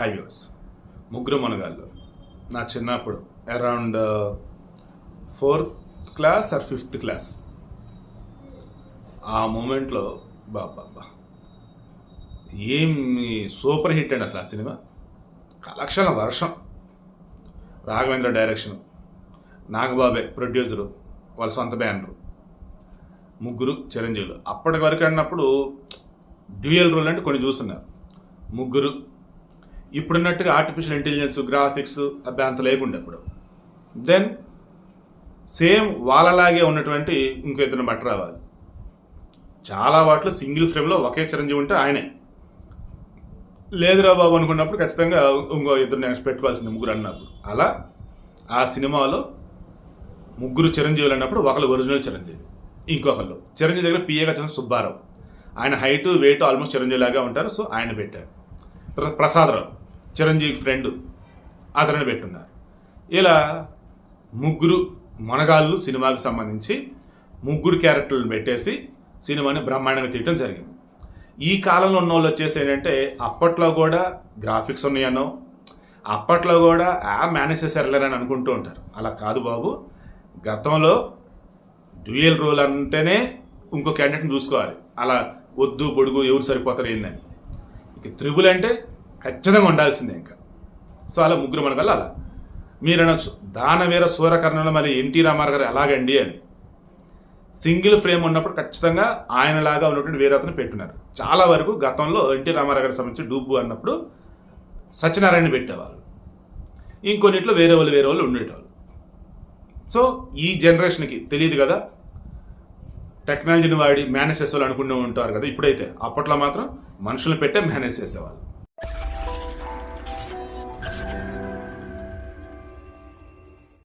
High views ముగ్గురు మనగాళ్ళు నా చిన్నప్పుడు around fourth class or fifth class ఆ మూమెంట్లో బాబా ఏమి సూపర్ హిట్ అండి అసలు ఆ సినిమా. కలెక్షన్ల వర్షం. రాఘవేంద్ర డైరెక్షన్ నాగబాబే ప్రొడ్యూసరు వాళ్ళ సొంత బ్యానరు ముగ్గురు చిరంజీవులు. అప్పటి వరకు అన్నప్పుడు డ్యూయల్ రోల్ అంటే కొన్ని చూస్తున్నారు. ముగ్గురు ఇప్పుడున్నట్టుగా ఆర్టిఫిషియల్ ఇంటెలిజెన్స్ గ్రాఫిక్స్ అభ్యంత అంత లేకుండా ఇప్పుడు దెన్ సేమ్ వాళ్ళలాగే ఉన్నటువంటి ఇంకో ఇద్దరు బట్ట రావాలి. చాలా వాటిలో సింగిల్ ఫ్రేమ్లో ఒకే చిరంజీవి ఉంటే ఆయనే. లేదురా బాబు అనుకున్నప్పుడు ఖచ్చితంగా ఇంకో ఇద్దరు నెక్స్ట్ పెట్టుకోవాల్సింది ముగ్గురు అన్నప్పుడు. అలా ఆ సినిమాలో ముగ్గురు చిరంజీవులు అన్నప్పుడు ఒకళ్ళు ఒరిజినల్ చిరంజీవి ఇంకొకళ్ళు. చిరంజీవి దగ్గర పిఏగా చిన్న సుబ్బారావు. ఆయన హైటు వెయిట్ ఆల్మోస్ట్ చిరంజీవి లాగా ఉంటారు సో ఆయన పెట్టారు. తర్వాత ప్రసాదరావు చిరంజీవి ఫ్రెండ్ అతనిని పెట్టున్నారు. ఇలా ముగ్గురు మనగాళ్ళు సినిమాకి సంబంధించి ముగ్గురు క్యారెక్టర్లను పెట్టేసి సినిమాని బ్రహ్మాండంగా తీయటం జరిగింది. ఈ కాలంలో ఉన్న వాళ్ళు వచ్చేసి ఏంటంటే అప్పట్లో కూడా గ్రాఫిక్స్ ఉన్నాయనో అప్పట్లో కూడా ఆ మేనేజ్ చేశారులేరని అనుకుంటూ ఉంటారు. అలా కాదు బాబు. గతంలో డ్యూయల్ రోల్ అంటేనే ఇంకో క్యాండిడేట్ని చూసుకోవాలి. అలా వద్దు పొడుగు ఎవరు సరిపోతారు ఏందని. ఇక త్రిబుల్ అంటే ఖచ్చితంగా ఉండాల్సిందే ఇంకా. సో అలా ముగ్గురు మన వల్ల అలా. మీరు అనొచ్చు దానవీర సూరకర్ణలో మరి ఎన్టీ రామారావు గారు ఎలాగండి అని. సింగిల్ ఫ్రేమ్ ఉన్నప్పుడు ఖచ్చితంగా ఆయనలాగా ఉన్నటువంటి వేరే అతను పెట్టున్నారు. చాలా వరకు గతంలో ఎన్టీ రామారావు గారికి సంబంధించి డూబు అన్నప్పుడు సత్యనారాయణ పెట్టేవాళ్ళు. ఇంకొన్నిట్లో వేరే వాళ్ళు వేరే వాళ్ళు ఉండేటవాళ్ళు సో ఈ జనరేషన్కి తెలియదు కదా టెక్నాలజీని వాడి మేనేజ్ చేసేవాళ్ళు అనుకుంటూ ఉంటారు కదా ఇప్పుడైతే. అప్పట్లో మాత్రం మనుషులు పెట్టే మేనేజ్ చేసేవాళ్ళు.